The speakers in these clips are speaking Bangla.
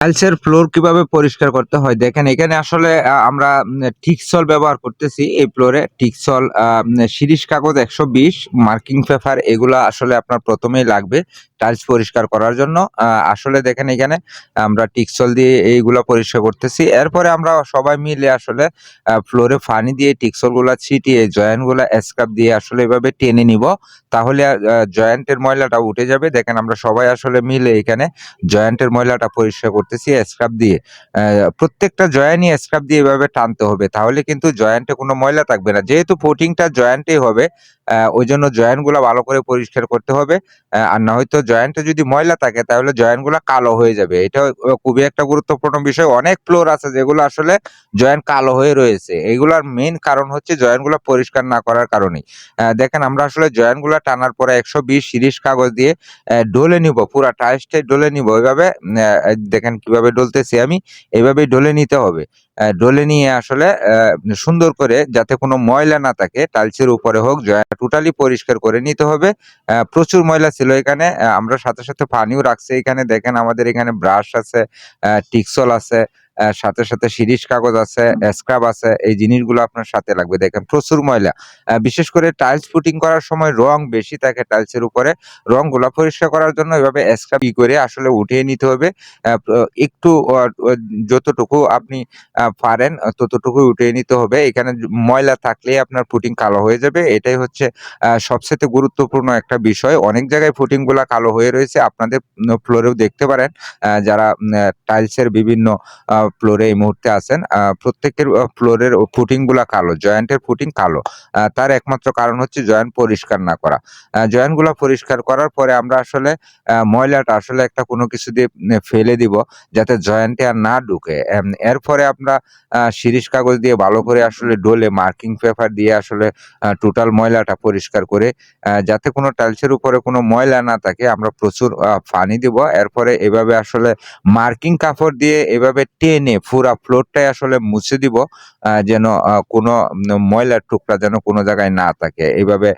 টাইলসের ফ্লোর কীভাবে পরিষ্কার করতে হয়? দেখেন, এখানে আসলে আমরা টিকসল ব্যবহার করতেছি এই ফ্লোরে। টিকসল শিরিষ কাগজ একশো বিশ, মার্কিং পেপার, এগুলা আসলে আপনার প্রথমেই লাগবে টাইলস পরিষ্কার করার জন্য। আসলে দেখেন, এখানে আমরা টিকসল দিয়ে এইগুলা পরিষ্কার করতেছি। এরপরে আমরা সবাই মিলে আসলে ফ্লোরে ফানি দিয়ে টিকসলগুলা ছিটিয়ে জয়েন্টগুলা স্ক্রাব দিয়ে আসলে এভাবে টেনে নিব। তাহলে জয়েন্টের ময়লাটা উঠে যাবে। দেখেন, আমরা সবাই আসলে মিলে এখানে জয়েন্টের ময়লাটা পরিষ্কার করতেছি স্ক্রাব দিয়ে। প্রত্যেকটা জয়েন্টই স্ক্রাব দিয়ে এভাবে টানতে হবে। তাহলে কিন্তু জয়েন্টে কোনো ময়লা থাকবে না। যেহেতু ফুটিংটা জয়েন্টেই হবে ওই জন্য জয়েন্টগুলা ভালো করে পরিষ্কার করতে হবে। আর না হয়তো জয়েন্টে যদি ময়লা থাকে তাহলে জয়েন্টগুলা কালো হয়ে যাবে। এটা খুবই একটা গুরুত্বপূর্ণ বিষয়। অনেক ফ্লোর আছে যেগুলো আসলে জয়েন্ট কালো হয়ে রয়েছে। এগুলার মেইন কারণ হচ্ছে জয়েন্টগুলা পরিষ্কার না করার কারণেই। দেখেন আমরা আসলে জয়েন্টগুলা টানার পরে একশো বিশ সিরিজ কাগজ দিয়ে ডলে নিব। পুরা টাইসটাই ডলে নিব। ওইভাবে উম, দেখেন কীভাবে ডলতেছি আমি এইভাবেই ডলে নিতে হবে। ডলে নিয়ে আসলে সুন্দর করে যাতে কোনো ময়লা না থাকে, টাইলসের উপরে হোক টোটালি পরিষ্কার করে নিতে হবে। প্রচুর ময়লা ছিল এখানে আমরা সাথে সাথে পানিও রাখছি এখানে। দেখেন আমাদের এখানে ব্রাশ আছে টিকসল আছে সাথে সাথে শিরিষ কাগজ আছে স্ক্রাব আছে এই জিনিসগুলো আপনার সাথে লাগবে। দেখেন প্রচুর ময়লা। বিশেষ করে টাইলস ফুটিং করার সময় রং বেশি থাকে টাইলসের উপরে। রংগুলা পরিষ্কার করার জন্য এভাবে স্ক্রাব ই করে আসলে উঠিয়ে নিতে হবে। একটু যতটুকু আপনি পারেন ততটুকু উঠিয়ে নিতে হবে। এখানে ময়লা থাকলে আপনার ফুটিং কালো হয়ে যাবে। এটাই হচ্ছে সবচেয়ে গুরুত্বপূর্ণ একটা বিষয়। অনেক জায়গায় ফুটিংগুলা কালো হয়ে রয়েছে। আপনাদের ফ্লোরেও দেখতে পারেন আহ, যারা টাইলসের বিভিন্ন ফ্লোরে এই মুহূর্তে আছেন। প্রত্যেকের ফ্লোরের ফুটিংগুলা কালো জয়েন্টের ফুটিং কালো। তার একমাত্র কারণ হচ্ছে জয়েন্ট পরিষ্কার না করা। জয়েন্টগুলা পরিষ্কার করার পরে আমরা আসলে ময়লাটা আসলে একটা কোনো কিছু দিয়ে ফেলে দিব যাতে জয়েন্টে আর না ঢুকে। এরপরে আমরা শিরিষ কাগজ দিয়ে ভালো করে আসলে ডোলে মার্কিং পেপার দিয়ে আসলে টোটাল ময়লাটা পরিষ্কার করে যাতে কোনো টাইলসের উপরে কোনো ময়লা না থাকে, আমরা প্রচুর পানি দিব। এরপরে এভাবে আসলে মার্কিং কাপড় দিয়ে এভাবে টেনে পুরা ফ্লোরটাই আসলে মুছে দিব যেন কোনো ময়লার টুকরা যেন কোনো জায়গায় না থাকে। এইভাবে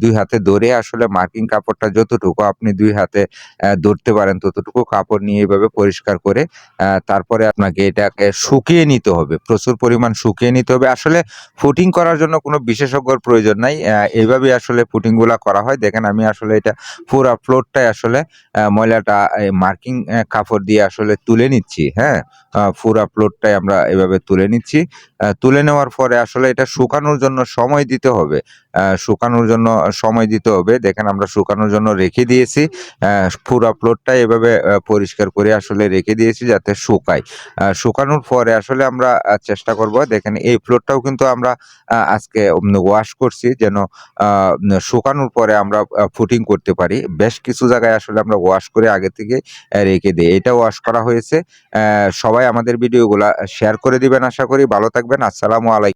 দুই হাতে ধরে আসলে মার্কিং কাপড়টা যতটুকু আপনি দুই হাতে ধরতে পারেন ততটুকু কাপড় নিয়ে এইভাবে পরিষ্কার করে তারপরে আপনাকে এটাকে শুকিয়ে নিতে হবে। প্রচুর পরিমাণ শুকিয়ে নিতে হবে। আসলে ফুটিং করার জন্য কোনো বিশেষজ্ঞর প্রয়োজন নাই। আহ, এইভাবে আসলে ফুটিংগুলা করা হয়। দেখেন আমি আসলে এটা পুরা ফ্লোরটাই আসলে ময়লাটা মার্কিং কাপড় দিয়ে আসলে তুলে নিচ্ছি হ্যাঁ? পুরা ফ্লোরটাই আমরা এভাবে তুলে নিচ্ছি। তুলে নেওয়ার পরে আসলে এটা শুকানোর জন্য সময় দিতে হবে। শুকানোর জন্য সময় দিতে হবে। দেখেন আমরা শুকানোর জন্য রেখে দিয়েছি। পুরা ফ্লোরটাই এভাবে পরিষ্কার করে আসলে রেখে দিয়েছি যাতে শুকায়। শুকানোর পরে আসলে আমরা চেষ্টা করব, দেখেন এই ফ্লোরটাও কিন্তু আমরা আজকে ওয়াশ করছি যেন শুকানোর পরে আমরা ফুটিং করতে পারি। বেশ কিছু জায়গায় আসলে আমরা ওয়াশ করে আগে থেকে রেখে দিই। এটা ওয়াশ করা হয়েছে। সবাই আমাদের ভিডিওগুলো শেয়ার করে দিবেন আশা করি। ভালো থাকবেন আসসালামু আলাইকুম।